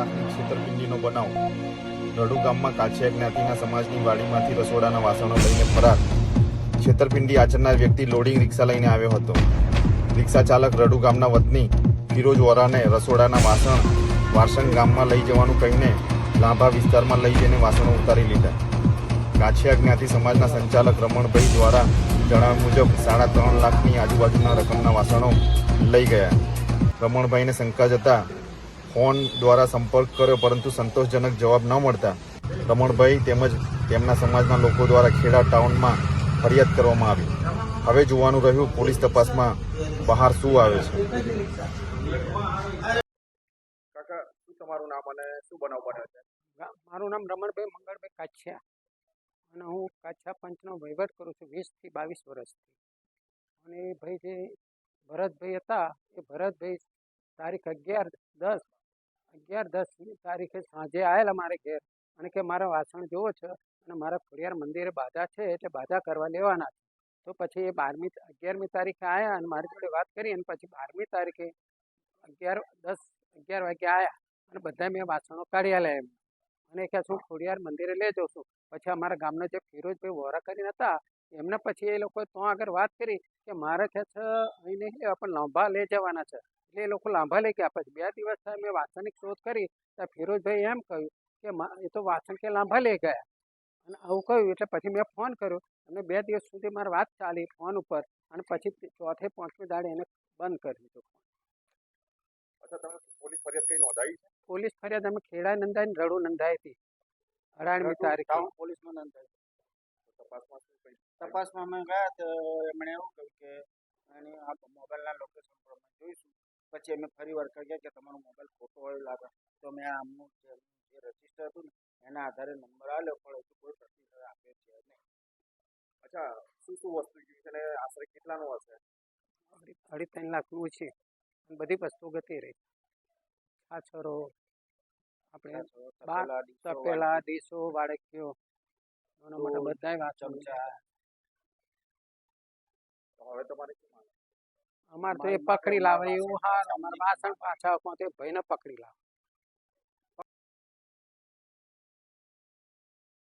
લાખની છેતરપિંડીનો બનાવ. રડુ ગામમાં કાછિયા જ્ઞાતિના સમાજની વાડીમાંથી રસોડાના વાસણો લઈને ફરાર. છેતરપિંડી આચરનાર વ્યક્તિ લોડિંગ રિક્ષા લઈને આવ્યો હતો. રિક્ષા ચાલક રડુ ગામના વતની ફિરોજ વોરાને રસોડાના વાસણ વાસણ ગામમાં લઈ જવાનું કહીને લાંભા વિસ્તારમાં લઈ જઈને વાસણો ઉતારી લીધા. કાછિયા જ્ઞાતિ સમાજના સંચાલક રમણભાઈ દ્વારા જણાવ્યા મુજબ સાડા ત્રણ લાખની આજુબાજુના રકમના વાસણો લઈ ગયા. રમણભાઈને શંકા જતા ફોન દ્વારા સંપર્ક કર્યો પરંતુ સંતોષજનક જવાબ ન મળતા રમણભાઈ તેમજ તેમના સમાજના લોકો દ્વારા ખેડા ટાઉનમાં ફરિયાદ કરવામાં આવી. હવે જોવાનું રહ્યું પોલીસ તપાસમાં બહાર શું આવે છે. કાકા શું તમારું નામ અને શું બનાવ બન્યો છે? મારું નામ રમણભાઈ મંગળભાઈ કાછિયા અને હું કાછા પંચનો વહીવટ કરું છું વીસથી બાવીસ વર્ષથી. અને એ ભાઈ જે ભરતભાઈ હતા. એ ભરતભાઈ તારીખ અગિયાર દસ અગિયાર દસની તારીખે સાંજે આવેલા મારે ઘેર અને કે મારા વાસણ જોવો છે અને મારા ખોડિયાર મંદિરે બાધા છે એટલે બાધા કરવા લેવાના છે. તો પછી એ બારમી, અગિયારમી તારીખે આવ્યા અને મારી જોડે વાત કરી અને પછી બારમી તારીખે અગિયાર, દસ, અગિયાર વાગે આવ્યા અને બધા મેં વાસણો કાઢ્યા લે એમ. અને કે શું ખોડિયાર મંદિરે લઈ જાઉં છું પછી અમારા ગામના જે ફિરોજભાઈ વોરા કરીને હતા, એમને પછી એ લોકોએ તો આગળ વાત કરી કે મારે કે છે અહીં નહીં લેવા પણ લાંભા લઈ જવાના છે. એટલે એ લોકો લાંભા લઈ ગયા. પછી બે દિવસ થયા મેં વાસણની શોધ કરી તો ફિરોજભાઈ એમ કહ્યું કે એ તો વાસણ કે લાંભા લઈ ગયા. અને આવું કહ્યું એટલે પછી મેં ફોન કર્યો. અને બે દિવસ સુધી મારી વાત ચાલી ફોન ઉપર. અને પછી ચોથે પાંચમી દાડે એને બંધ કરી દીધો તમે પોલીસ ફરિયાદ અમે ખેડા નંદાઈ રડુ નંદાઈ હતી. અઢારમી તારીખ. પોલીસમાં નોંધાઈ. તપાસમાં તપાસમાં અમે ગયા તો એમણે એવું કહ્યું કે એની મોબાઈલના લોકેશન પછી અમે ફરી વાર કહીએ કે તમારો મોબાઈલ ખોટો હોય લાગે. તો મેં આમનું જે જે રજિસ્ટર હતું ને એના આધારે નંબર આપ્યો પણ હજુ કોઈ પ્રતિસાદ આપ્યો છે નહીં. અચ્છા શું શું વસ્તુ જોઈ છે? અને આશરે કેટલાનું હશે? અઢી ત્રણ લાખનું છે. બધી વસ્તુ ગતી રહી. છાછરો આપણે તપેલા ડીશો, વાડકીઓ નાના મોટા વાસણ ચમચા. હવે તમારે શું? અમારે તો એ પકડી લાવે એવું હાર અમારે વાસણ પાછા આપો તે ભાઈને પકડી લાવે.